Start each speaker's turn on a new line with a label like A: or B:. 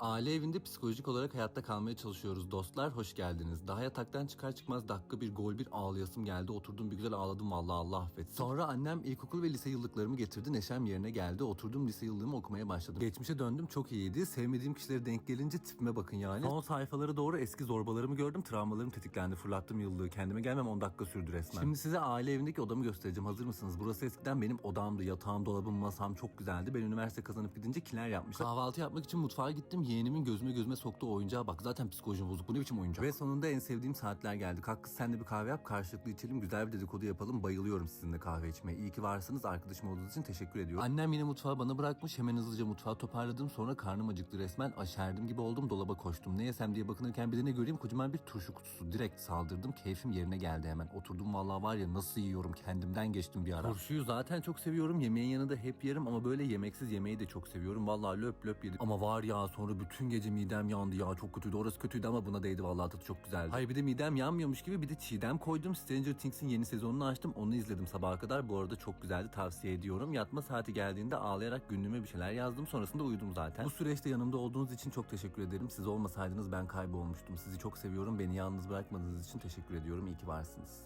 A: Aile evinde psikolojik olarak hayatta kalmaya çalışıyoruz dostlar. Hoş geldiniz. Daha yataktan çıkar çıkmaz dakika bir gol bir ağlayasım geldi. Oturdum bir güzel ağladım vallahi Allah affetsin. Sonra annem ilkokul ve lise yıllıklarımı getirdi. Neşem yerine geldi. Oturdum lise yıllığımı okumaya başladım. Geçmişe döndüm çok iyiydi. Sevmediğim kişilere denk gelince tipime bakın yani. Son sayfaları doğru eski zorbalarımı gördüm. Travmalarım tetiklendi. Fırlattım yıllığı. Kendime gelmem 10 dakika sürdü resmen. Şimdi size aile evindeki odamı göstereceğim. Hazır mısınız? Burası eskiden benim odamdı. Yatağım, dolabım, masam çok güzeldi. Ben üniversite kazanıp gidince kiler yapmışlar. Kahvaltı yapmak için mutfağa gittim. Yeğenimin gözüme gözüme soktuğu oyuncağa bak. Zaten psikolojim bozuk. Bu ne biçim oyuncak? Ve sonunda en sevdiğim saatler geldi. Kalk kız sen de bir kahve yap. Karşılıklı içelim. Güzel bir dedikodu yapalım. Bayılıyorum sizinle kahve içmeye. İyi ki varsınız. Arkadaşım olduğunuz için teşekkür ediyorum. Annem yine mutfağı bana bırakmış. Hemen hızlıca mutfağı toparladım. Sonra karnım acıktı resmen. Aşerdim gibi oldum. Dolaba koştum. Ne yesem diye bakınırken bir de ne göreyim? Kocaman bir turşu kutusu. Direkt saldırdım. Keyfim yerine geldi hemen. Oturdum vallahi var ya nasıl yiyorum. Kendimden geçtim bir ara. Turşuyu zaten çok seviyorum. Yemeğin yanında hep yerim ama böyle yemeksiz yemeği de çok seviyorum. Vallahi löp löp yedim. Ama var ya sonra bütün gece midem yandı ya. Çok kötüydü. Orası kötüydü ama buna değdi vallahi tadı çok güzeldi. Hayır bir de midem yanmıyormuş gibi bir de çiğdem koydum. Stranger Things'in yeni sezonunu açtım. Onu izledim sabaha kadar. Bu arada çok güzeldi. Tavsiye ediyorum. Yatma saati geldiğinde ağlayarak günlüğüme bir şeyler yazdım. Sonrasında uyudum zaten. Bu süreçte yanımda olduğunuz için çok teşekkür ederim. Siz olmasaydınız ben kaybolmuştum. Sizi çok seviyorum. Beni yalnız bırakmadığınız için teşekkür ediyorum. İyi ki varsınız.